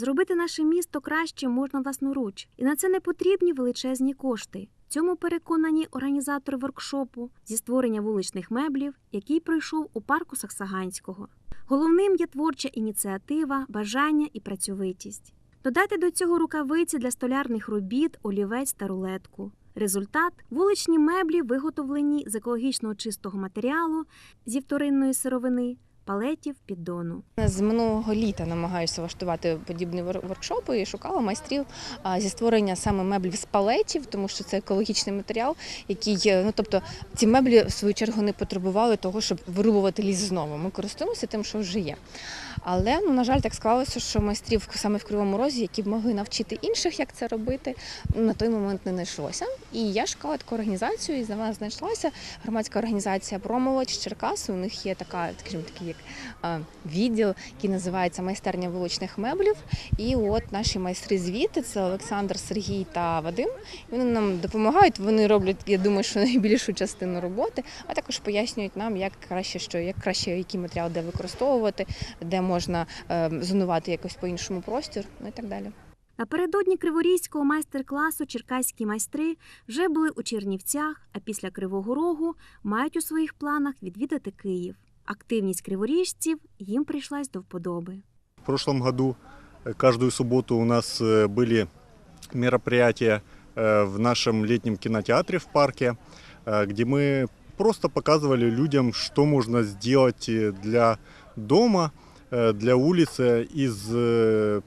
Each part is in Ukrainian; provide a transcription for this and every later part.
Зробити наше місто краще можна власноруч, і на це не потрібні величезні кошти. Цьому переконані організатори воркшопу зі створення вуличних меблів, який пройшов у парку Саксаганського. Головним є творча ініціатива, бажання і працьовитість. Додайте до цього рукавиці для столярних робіт, олівець та рулетку. Результат вуличні меблі виготовлені з екологічно чистого матеріалу, зі вторинної сировини, палетів, піддону. З минулого літа намагаюся влаштувати подібні вор- воркшопи і шукала майстрів зі створення саме меблів з палетів, тому що це екологічний матеріал, який ну тобто ці меблі в свою чергу не потребували того, щоб вирубувати ліс знову. Ми користуємося тим, що вже є. Але ну на жаль, так склалося, що майстрів саме в Кривому Розі, які б могли навчити інших, як це робити, на той момент не знайшлося. І я шукала таку організацію, і за мене знайшлася громадська організація Промолодь з Черкас. У них є така, скажімо, такий як е, відділ, який називається майстерня вуличних меблів. І от наші майстри звідти це Олександр, Сергій та Вадим. Вони нам допомагають. Вони роблять, я думаю, що найбільшу частину роботи, а також пояснюють нам, як краще що, як краще який матеріал де використовувати, де можна е, зонувати якось по-іншому простір, ну і так далі. Напередодні криворізького майстер-класу черкаські майстри вже були у Чернівцях, а після Кривого Рогу мають у своїх планах відвідати Київ. Активність криворіжців їм прийшлась до вподоби. В прошлом году э, каждую субботу у нас э, были мероприятия э, в нашем летнем кинотеатре в парке, э, где мы просто показывали людям, что можно сделать э, для дома, э, для улицы из э,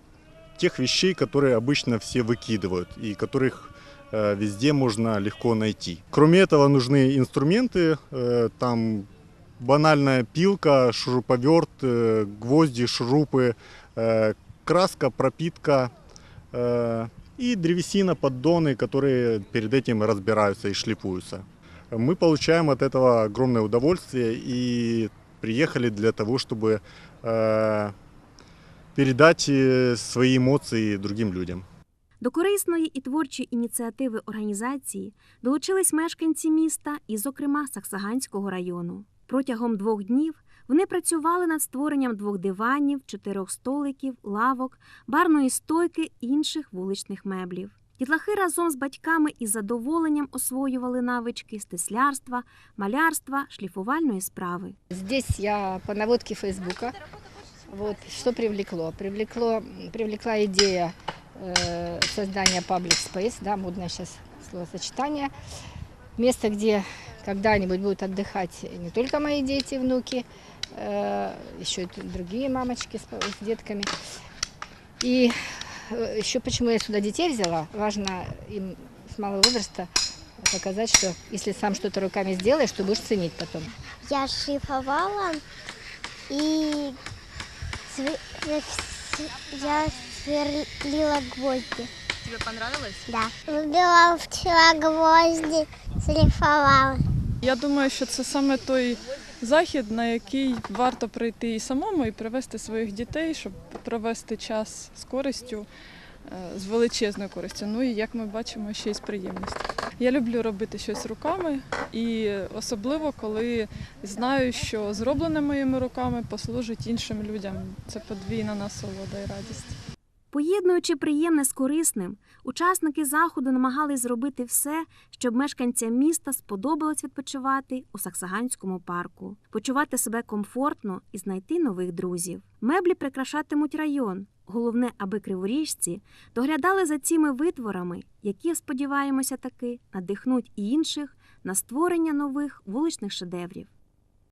тех вещей, которые обычно все выкидывают и которых э, везде можно легко найти. Кроме этого нужны инструменты, э, там банальная пилка, шуруповерт, э, гвозди, шурупы, э, краска, пропитка э, и древесина, поддоны, которые перед этим разбираются и шлифуются. Мы получаем от этого огромное удовольствие и приехали для того, чтобы э, передать э, свои эмоции другим людям. До корисної і творчої ініціативи організації долучились мешканці міста і, зокрема, Саксаганського району. Протягом двох днів вони працювали над створенням двох диванів, чотирьох столиків, лавок, барної стойки інших вуличних меблів. Дітлахи разом з батьками із задоволенням освоювали навички з теслярства, малярства, шліфувальної справи. Здесь я по наводке Фейсбука. Вот, что привлекло? Привлекло, привлекла идея э, создания public space, да, модное сейчас словосочетание. Место, где когда-нибудь будут отдыхать не только мои дети, внуки, э, еще и другие мамочки с, с детками. И э, еще почему я сюда детей взяла, важно им с малого возраста показать, что если сам что-то руками сделаешь, то будешь ценить потом. Я шлифовала и я сверлила гвозди. Тебе понравилось? Да. Выбила вчера гвозди, шлифовала. Я думаю, що це саме той захід, на який варто прийти і самому, і привести своїх дітей, щоб провести час з користю, е, з величезною користю. Ну і як ми бачимо, ще й з приємністю. Я люблю робити щось руками, і особливо коли знаю, що зроблене моїми руками послужить іншим людям. Це подвійна насолода і радість. Поєднуючи приємне з корисним, учасники заходу намагались зробити все, щоб мешканцям міста сподобалось відпочивати у Саксаганському парку, почувати себе комфортно і знайти нових друзів. Меблі прикрашатимуть район. Головне, аби криворіжці доглядали за цими витворами, які, сподіваємося, таки надихнуть і інших на створення нових вуличних шедеврів.